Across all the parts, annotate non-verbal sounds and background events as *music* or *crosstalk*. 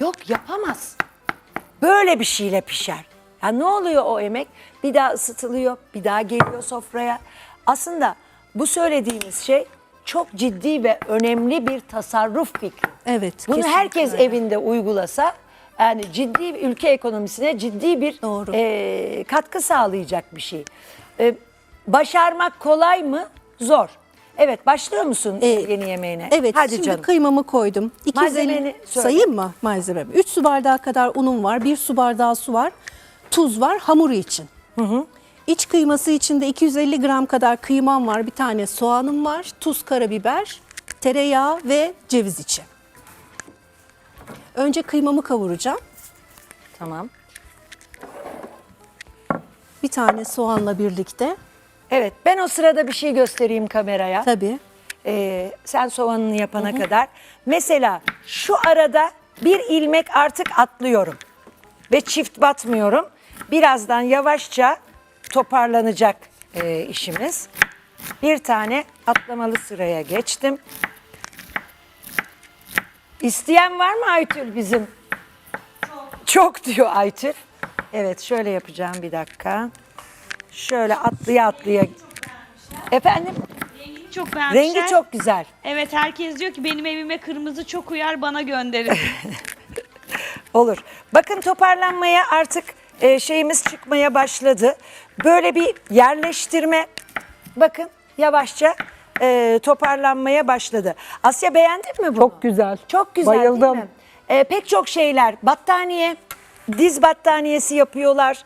Yok yapamaz. Böyle bir şeyle pişer. Ya ne oluyor o emek? Bir daha ısıtılıyor, bir daha geliyor sofraya. Aslında bu söylediğimiz şey çok ciddi ve önemli bir tasarruf fikri. Evet. Bunu kesinlikle herkes öyle. evinde uygulasa yani ciddi bir ülke ekonomisine ciddi bir Doğru. e, katkı sağlayacak bir şey. E, başarmak kolay mı? Zor. Evet başlıyor musun Ee, yeni yemeğine? Evet Hadi şimdi canım. kıymamı koydum. 250 Malzemeni söyle. sayayım mı malzememi? 3 su bardağı kadar unum var. 1 su bardağı su var. Tuz var hamuru için. İç kıyması için de 250 gram kadar kıymam var. Bir tane soğanım var. Tuz, karabiber, tereyağı ve ceviz içi. Önce kıymamı kavuracağım. Tamam. Bir tane soğanla birlikte. Evet ben o sırada bir şey göstereyim kameraya. Tabii. Ee, sen soğanını yapana kadar. Mesela şu arada bir ilmek artık atlıyorum. Ve çift batmıyorum. Birazdan yavaşça toparlanacak e, işimiz. Bir tane atlamalı sıraya geçtim. İsteyen var mı Aytül bizim? Çok. diyor Aytül. Evet şöyle yapacağım bir dakika. Şöyle atlıya atlıya. Efendim? Rengini çok beğenmişler. Rengi çok güzel. Evet herkes diyor ki benim evime kırmızı çok uyar bana gönderin. *laughs* *laughs* Olur. Bakın toparlanmaya artık e, şeyimiz çıkmaya başladı. Böyle bir yerleştirme. Bakın yavaşça e, toparlanmaya başladı. Asya beğendin mi bunu? Çok güzel. Çok güzel Bayıldım. değil mi? E, pek çok şeyler. Battaniye, diz battaniyesi yapıyorlar.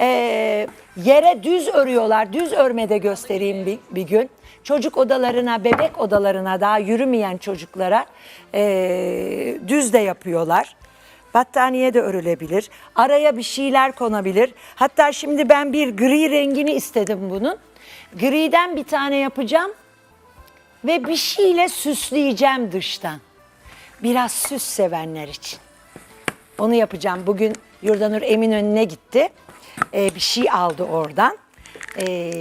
E, yere düz örüyorlar. Düz örmede göstereyim bir, bir gün. Çocuk odalarına, bebek odalarına daha yürümeyen çocuklara e, düz de yapıyorlar. Battaniye de örülebilir. Araya bir şeyler konabilir. Hatta şimdi ben bir gri rengini istedim bunun. Griden bir tane yapacağım ve bir şeyle süsleyeceğim dıştan. Biraz süs sevenler için. Onu yapacağım. Bugün Yurdanur Eminönü'ne gitti. Ee, bir şey aldı oradan. Ee,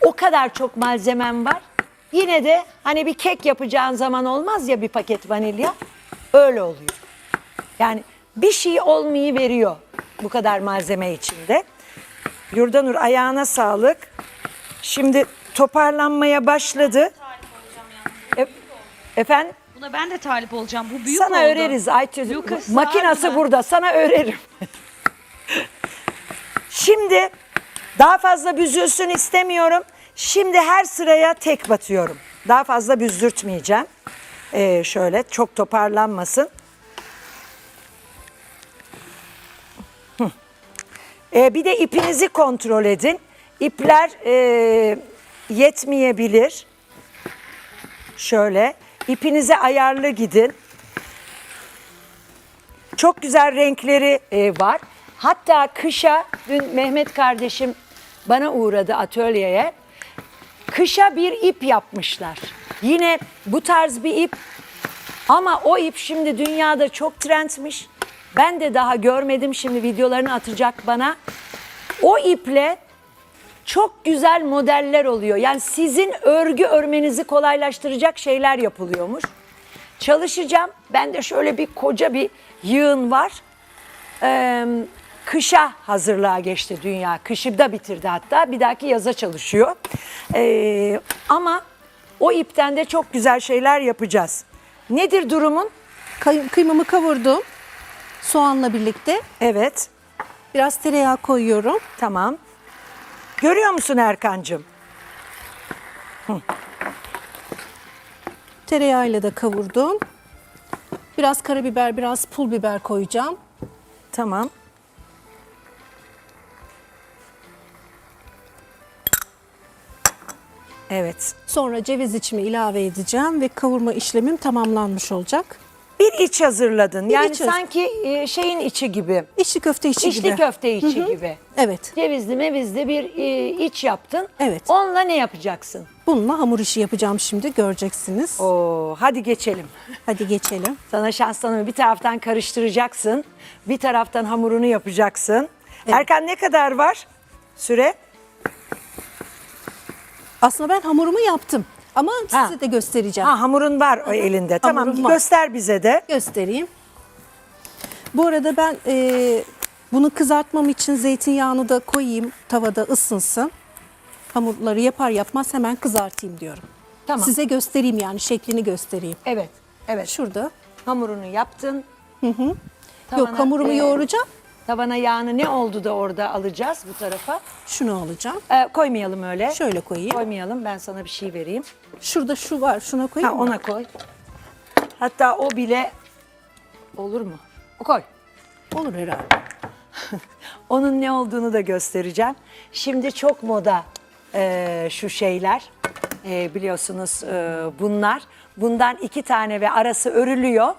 o kadar çok malzemem var. Yine de hani bir kek yapacağın zaman olmaz ya bir paket vanilya. Öyle oluyor. Yani bir şey olmayı veriyor bu kadar malzeme içinde. Yurdanur ayağına sağlık. Şimdi toparlanmaya başladı. E- efendim? Buna ben de talip olacağım. Bu büyük sana oldu. öreriz Aytül. Makinası burada. Sana örerim. Şimdi daha fazla büzülsün istemiyorum. Şimdi her sıraya tek batıyorum. Daha fazla büzdürtmeyeceğim. Ee, şöyle çok toparlanmasın. Hı. Ee, bir de ipinizi kontrol edin. İpler e, yetmeyebilir. Şöyle ipinize ayarlı gidin. Çok güzel renkleri e, var. Hatta kışa dün Mehmet kardeşim bana uğradı atölyeye. Kışa bir ip yapmışlar. Yine bu tarz bir ip ama o ip şimdi dünyada çok trendmiş. Ben de daha görmedim şimdi videolarını atacak bana. O iple çok güzel modeller oluyor. Yani sizin örgü örmenizi kolaylaştıracak şeyler yapılıyormuş. Çalışacağım. Ben de şöyle bir koca bir yığın var. Ee, kışa hazırlığa geçti dünya. Kışı da bitirdi hatta. Bir dahaki yaza çalışıyor. Ee, ama o ipten de çok güzel şeyler yapacağız. Nedir durumun? Kay- kıymamı kavurdum. Soğanla birlikte. Evet. Biraz tereyağı koyuyorum. Tamam. Görüyor musun Erkancığım? Tereyağıyla da kavurdum. Biraz karabiber, biraz pul biber koyacağım. Tamam. Evet. Sonra ceviz içimi ilave edeceğim ve kavurma işlemim tamamlanmış olacak. Bir iç hazırladın. Yani iç hazır- sanki e, şeyin içi gibi. İçli köfte içi İçli gibi. köfte içi gibi. Evet. Cevizli mevizli bir e, iç yaptın. Evet. Onunla ne yapacaksın? Bununla hamur işi yapacağım şimdi göreceksiniz. Oo, hadi geçelim. Hadi geçelim. Sana şans tanımı bir taraftan karıştıracaksın. Bir taraftan hamurunu yapacaksın. Erkan ne kadar var süre? Aslında ben hamurumu yaptım ama Ha. size de göstereceğim. Ha hamurun var o elinde. Tamam Hamurum var. göster bize de. Göstereyim. Bu arada ben e, bunu kızartmam için zeytinyağını da koyayım tavada ısınsın. Hamurları yapar yapmaz hemen kızartayım diyorum. Tamam. Size göstereyim yani şeklini göstereyim. Evet. Evet. Şurada. Hamurunu yaptın. Yok Tavana, hamurumu e, yoğuracağım. Tavana yağını ne oldu da orada alacağız bu tarafa? Şunu alacağım. Ee, koymayalım öyle. Şöyle koyayım. Koymayalım. Ben sana bir şey vereyim. Şurada şu var. Şuna Ha, koyayım mı? ona koy. Hatta o bile olur mu? O koy. Olur herhalde. *laughs* Onun ne olduğunu da göstereceğim. Şimdi çok moda e, şu şeyler. E, biliyorsunuz e, bunlar. Bundan iki tane ve arası örülüyor.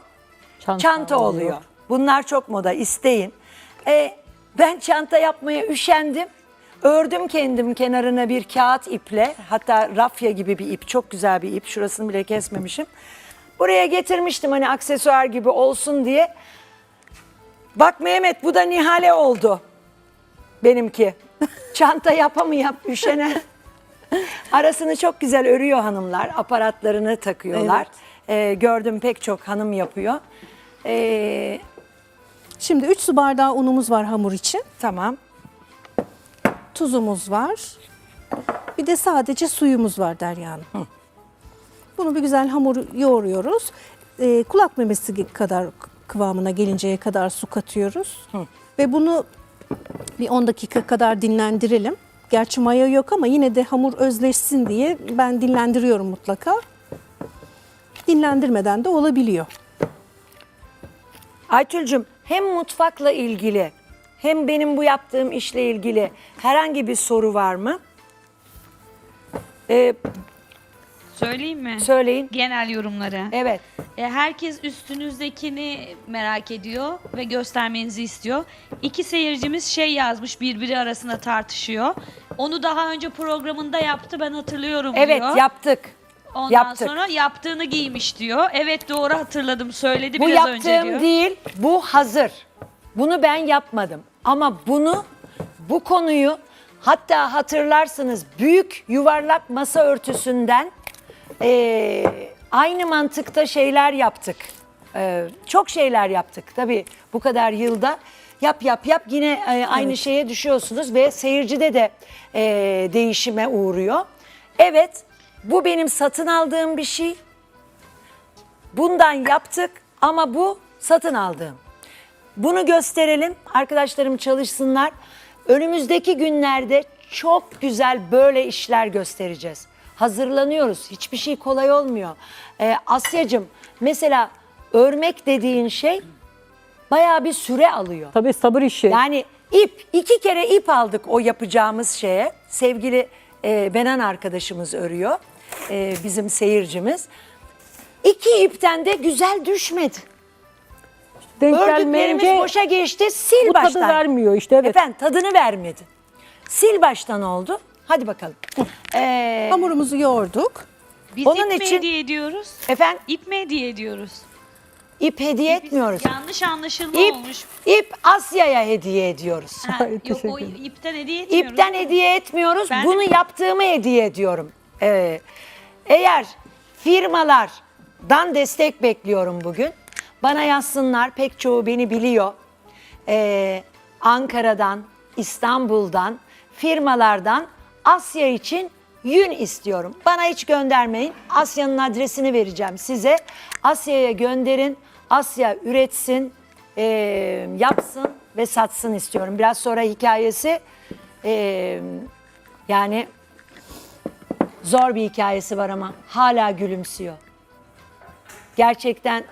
Çanta, Çanta oluyor. oluyor. Bunlar çok moda isteyin. E, ben çanta yapmaya üşendim. Ördüm kendim kenarına bir kağıt iple. Hatta rafya gibi bir ip. Çok güzel bir ip. Şurasını bile kesmemişim. Buraya getirmiştim hani aksesuar gibi olsun diye. Bak Mehmet bu da Nihale oldu. Benimki. *laughs* Çanta yapamayıp üşene. Arasını çok güzel örüyor hanımlar. Aparatlarını takıyorlar. Ee, gördüm pek çok hanım yapıyor. Ee, Şimdi 3 su bardağı unumuz var hamur için. tamam. Tuzumuz var. Bir de sadece suyumuz var Derya Hanım. Bunu bir güzel hamur yoğuruyoruz. Ee, kulak memesi kadar kıvamına gelinceye kadar su katıyoruz. Ve bunu bir 10 dakika kadar dinlendirelim. Gerçi maya yok ama yine de hamur özleşsin diye ben dinlendiriyorum mutlaka. Dinlendirmeden de olabiliyor. Aytül'cüm hem mutfakla ilgili hem benim bu yaptığım işle ilgili herhangi bir soru var mı? Ee, Söyleyeyim mi? söyleyin. Genel yorumları. Evet. E, herkes üstünüzdekini merak ediyor ve göstermenizi istiyor. İki seyircimiz şey yazmış birbiri arasında tartışıyor. Onu daha önce programında yaptı ben hatırlıyorum Evet diyor. yaptık. Ondan yaptık. sonra yaptığını giymiş diyor. Evet doğru hatırladım söyledi Bu biraz önce yaptığım diyor. değil, bu hazır. Bunu ben yapmadım. Ama bunu, bu konuyu hatta hatırlarsınız büyük yuvarlak masa örtüsünden eee, aynı mantıkta şeyler yaptık. Eee, çok şeyler yaptık tabii bu kadar yılda. Yap yap yap yine e, aynı şeye düşüyorsunuz ve seyircide de e, değişime uğruyor. Evet bu benim satın aldığım bir şey. Bundan yaptık ama bu satın aldığım. Bunu gösterelim. Arkadaşlarım çalışsınlar. Önümüzdeki günlerde çok güzel böyle işler göstereceğiz. Hazırlanıyoruz. Hiçbir şey kolay olmuyor. Ee, Asyacığım mesela örmek dediğin şey bayağı bir süre alıyor. Tabii sabır işi. Yani ip, iki kere ip aldık o yapacağımız şeye. Sevgili e, Benan arkadaşımız örüyor, e, bizim seyircimiz. İki ipten de güzel düşmedi. Denk gelmeyince boşa geçti, sil bu tadı baştan. vermiyor işte evet. Efendim tadını vermedi. Sil baştan oldu. Hadi bakalım. Ee, Hamurumuzu yoğurduk. Biz Onun ip için- hediye ediyoruz? efendim İp mi hediye ediyoruz? ip hediye etmiyoruz. Yanlış anlaşılma İp, olmuş. ip Asya'ya hediye ediyoruz. Ha, Ay, yok teşekkür o ederim. ipten hediye etmiyoruz. İpten hediye etmiyoruz. Ben de- Bunu yaptığımı hediye ediyorum. Ee, eğer firmalardan destek bekliyorum bugün. Bana yazsınlar. Pek çoğu beni biliyor. Ee, Ankara'dan, İstanbul'dan, firmalardan Asya için yün istiyorum. Bana hiç göndermeyin. Asya'nın adresini vereceğim size. Asya'ya gönderin. Asya üretsin, e, yapsın ve satsın istiyorum. Biraz sonra hikayesi e, yani zor bir hikayesi var ama hala gülümsüyor. Gerçekten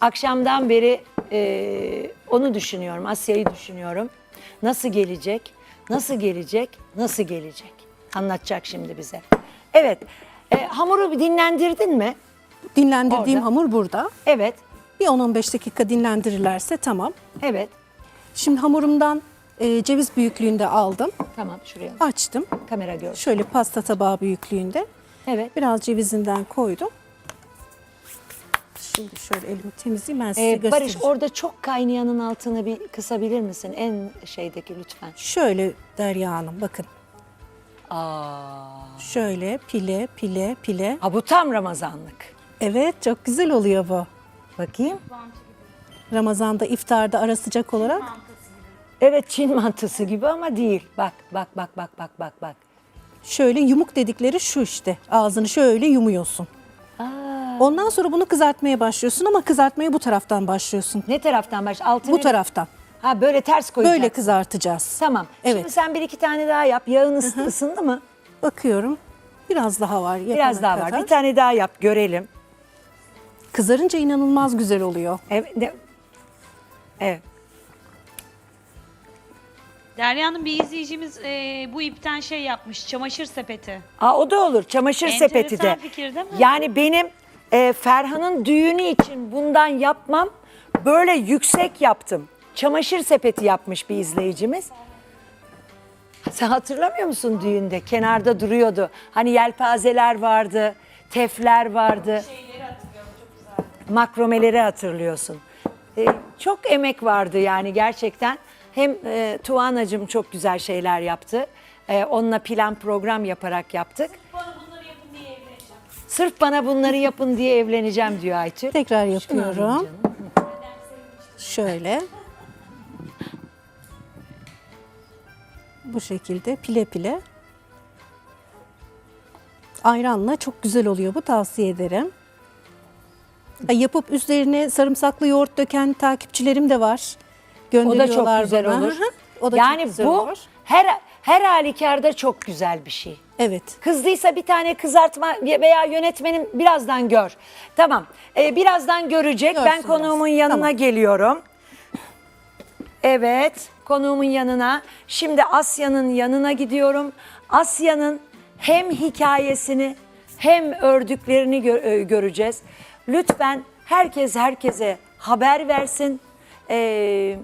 akşamdan beri e, onu düşünüyorum, Asya'yı düşünüyorum. Nasıl gelecek, nasıl gelecek, nasıl gelecek? Anlatacak şimdi bize. Evet, e, hamuru bir dinlendirdin mi? Dinlendirdiğim Orada. hamur burada. Evet, Bir 10-15 dakika dinlendirirlerse tamam. evet. Şimdi hamurumdan e, ceviz büyüklüğünde aldım. Tamam, şuraya Açtım. kamera görsün. Şöyle pasta tabağı büyüklüğünde. Evet. Biraz cevizinden koydum. Şimdi şöyle elimi temizleyeyim ben size Ee, göstereceğim. Barış orada çok kaynayanın altını bir kısabilir misin? En şeydeki lütfen. Şöyle Derya Hanım bakın. Aa. Şöyle pile pile pile. Ha bu tam Ramazanlık. Evet çok güzel oluyor bu. Bakayım. Ramazan'da iftarda ara sıcak olarak. Evet Çin mantısı gibi ama değil. Bak bak bak bak bak bak bak. Şöyle yumuk dedikleri şu işte. Ağzını şöyle yumuyorsun. Ondan sonra bunu kızartmaya başlıyorsun ama kızartmaya bu taraftan başlıyorsun. Ne taraftan baş? Altını Bu taraftan. Ha böyle ters koyacaksın. Böyle kızartacağız. Tamam. Evet. Şimdi sen bir iki tane daha yap. Yağın ısı- ısındı mı? Bakıyorum. Biraz daha var. Biraz daha var. kadar. Bir tane daha yap görelim. Kızarınca inanılmaz güzel oluyor. Evet. de- Evet. Derya Hanım bir izleyicimiz e, bu ipten şey yapmış. Çamaşır sepeti. Aa, o da olur. Çamaşır Enteresan sepeti de. fikir değil mi? Yani benim e, Ferhan'ın düğünü için bundan yapmam böyle yüksek yaptım. Çamaşır sepeti yapmış bir izleyicimiz. Sen hatırlamıyor musun düğünde? Kenarda duruyordu. Hani yelpazeler vardı, tefler vardı. Makromeleri hatırlıyorsun. E, çok emek vardı yani gerçekten. Hem e, Tuğanacığım çok güzel şeyler yaptı. E, onunla plan program yaparak yaptık. Sırf bana bunları yapın diye evleneceğim diyor Aytül. Tekrar yapıyorum. Şöyle. Bu şekilde pile pile. Ayranla çok güzel oluyor bu tavsiye ederim. Yapıp üzerine sarımsaklı yoğurt döken takipçilerim de var. O da Gönderiyorlar çok güzel bana. olur. Hı hı. O da yani çok güzel bu olur. her her halükarda çok güzel bir şey. Evet. Kızdıysa bir tane kızartma veya yönetmenim birazdan gör. Tamam. Ee, birazdan görecek. Görsün ben konuğumun biraz. yanına Tamam. geliyorum. Evet, konuğumun yanına. Şimdi Asya'nın yanına gidiyorum. Asya'nın hem hikayesini hem ördüklerini gö- e, göreceğiz. Lütfen herkes herkese haber versin. Ee,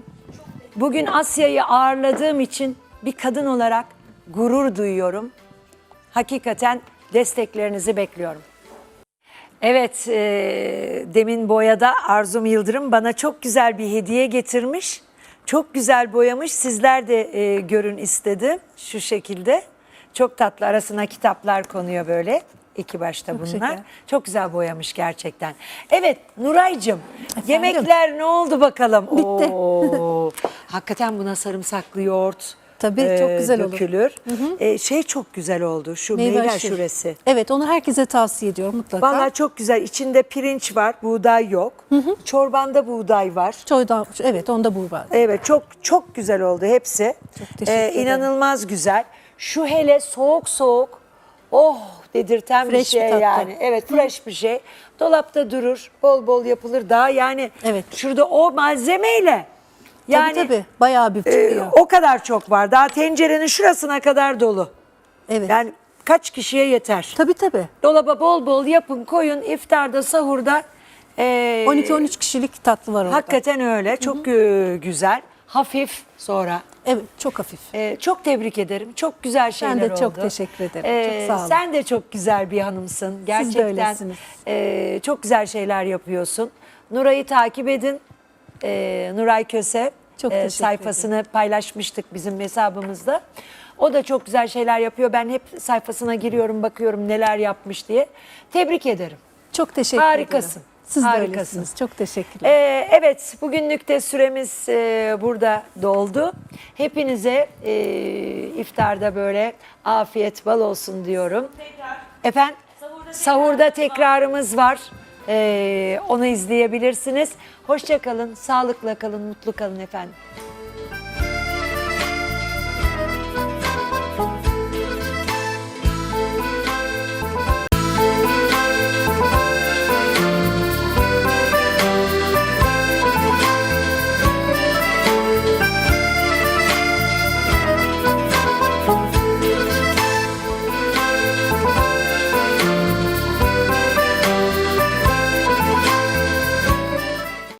bugün Asya'yı ağırladığım için bir kadın olarak gurur duyuyorum. Hakikaten desteklerinizi bekliyorum. Evet, e, demin boyada Arzum Yıldırım bana çok güzel bir hediye getirmiş. Çok güzel boyamış. Sizler de e, görün istedi şu şekilde. Çok tatlı arasına kitaplar konuyor böyle. İki başta bunlar. şeker. Çok güzel boyamış gerçekten. Evet Nuray'cığım yemekler ne oldu bakalım? Bitti. Oo, hakikaten buna sarımsaklı yoğurt Tabii, çok güzel olur. dökülür. E, şey çok güzel oldu şu Meyve meyve aşırı. şuresi. Evet onu herkese tavsiye ediyorum mutlaka. Vallahi çok güzel. İçinde pirinç var, buğday yok. Çorbanda buğday var. Çoydan, evet onda bu var. Evet çok çok güzel oldu hepsi. Çok teşekkür ederim. İnanılmaz güzel. Şu hele soğuk soğuk oh dedirten bir Fresh bir şey tatlı. yani. Evet fresh bir şey. Dolapta durur, bol bol yapılır. Daha yani Evet. şurada o malzemeyle yani tabii tabii bayağı bir e, o kadar çok var. Daha tencerenin şurasına kadar dolu. evet. Yani kaç kişiye yeter? tabii tabii. Dolaba bol bol yapın, koyun iftarda, sahurda. Ee, 12-13 kişilik tatlı var orada. Hakikaten öyle. Çok e, güzel. Hafif sonra. Evet çok hafif. Ee, çok tebrik ederim. Çok güzel şeyler Ben de oldu. çok teşekkür ederim. Ee, Çok sağ olun. Sen de çok güzel bir hanımsın. Siz de Gerçekten öylesiniz. e, çok güzel şeyler yapıyorsun. Nuray'ı takip edin. Ee, Nuray Köse Çok e, sayfasını paylaşmıştık bizim hesabımızda. O da çok güzel şeyler yapıyor. Ben hep sayfasına giriyorum, bakıyorum neler yapmış diye. Tebrik ederim. Çok teşekkür Harikasın. ederim. Siz de Harikasın. öylesiniz. Çok teşekkürler. Ee, evet, bugünlük de süremiz e, burada doldu. Hepinize e, iftarda böyle afiyet bal olsun diyorum. Efendim, sahurda, tekrarımız var. Ee, onu izleyebilirsiniz. Hoşça kalın, sağlıkla kalın, mutlu kalın efendim.